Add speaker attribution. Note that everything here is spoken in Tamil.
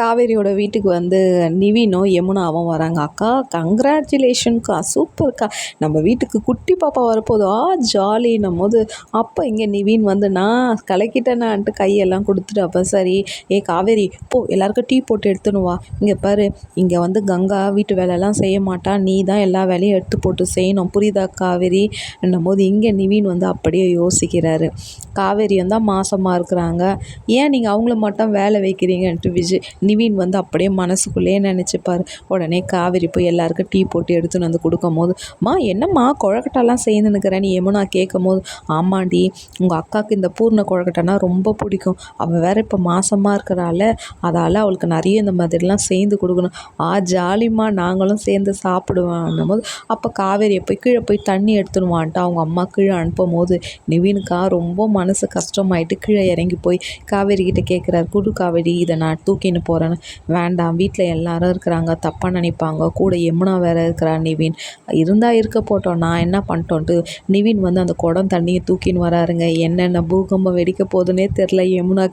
Speaker 1: காவேரியோட வீட்டுக்கு வந்து நிவினும் யமுனாவும் வராங்க. அக்கா கங்க்ராச்சுலேஷன்க்கா சூப்பர்க்கா நம்ம வீட்டுக்கு குட்டி பாப்பா வரப்போகுது. ஆ ஜாலின்னும் போது அப்போ இங்கே நிவின் வந்து நான் கலக்கிட்டேனான்ட்டு கையெல்லாம் கொடுத்துட்டு அப்போ சரி ஏ காவேரி போ எல்லாருக்கும் டீ போட்டு எடுத்துன்னு வா. இங்கே பாரு இங்கே வந்து கங்கா வீட்டு வேலையெல்லாம் செய்ய மாட்டா. நீ தான் எல்லா வேலையும் எடுத்து போட்டு செய்யணும். புரியுதா காவேரி? என்னும் போது இங்கே நிவின் வந்து அப்படியே யோசிக்கிறாரு. காவேரி வந்தால் மாசமாக இருக்கிறாங்க. ஏன் நீங்கள் அவங்கள மட்டும் வேலை வைக்கிறீங்கன்ட்டு விஜய் நிவின் வந்து அப்படியே மனசுக்குள்ளேயே நினச்சிப்பார். உடனே காவேரி போய் எல்லாருக்கும் டீ போட்டு எடுத்துன்னு வந்து கொடுக்கும் போது மா என்னம்மா கொழக்கட்டெல்லாம் நீ யமுனா கேட்கும் போது ஆமாண்டி உங்கள் அக்காவுக்கு இந்த பூர்ண கொழக்கட்டைனா ரொம்ப பிடிக்கும். அவள் வேற இப்போ மாசமாக இருக்கிறாள் அதால் அவளுக்கு நிறைய இந்த மாதிரிலாம் சேர்ந்து கொடுக்கணும். ஆ ஜாலிம்மா நாங்களும் சேர்ந்து சாப்பிடுவோம் போது அப்போ காவேரியை போய் கீழே போய் தண்ணி எடுத்துடுவான்ட்டு அவங்க அம்மா கீழே அனுப்பும் போது நிவினுக்கா ரொம்ப மனசு கஷ்டமாயிட்டு கீழே இறங்கி போய் காவேரி கிட்டே கேட்குறாரு குடு காவேரி இதை நான் தூக்கின்னு போகிறேன்னு வேண்டாம் வீட்டில் எல்லாரும் இருக்கிறாங்க தப்பாக நினைப்பாங்க. கூட யமுனா வேற இருக்கிறா நிவின். இருந்தால் இருக்க போட்டோம். நான் என்ன பண்ணிட்டோன்ட்டு நிவின் வந்து அந்த குடம் தண்ணியை தூக்கின்னு வராருங்க. என்னென்ன பூகம்பம் வெடிக்க போகுதுன்னே தெரில யமுனா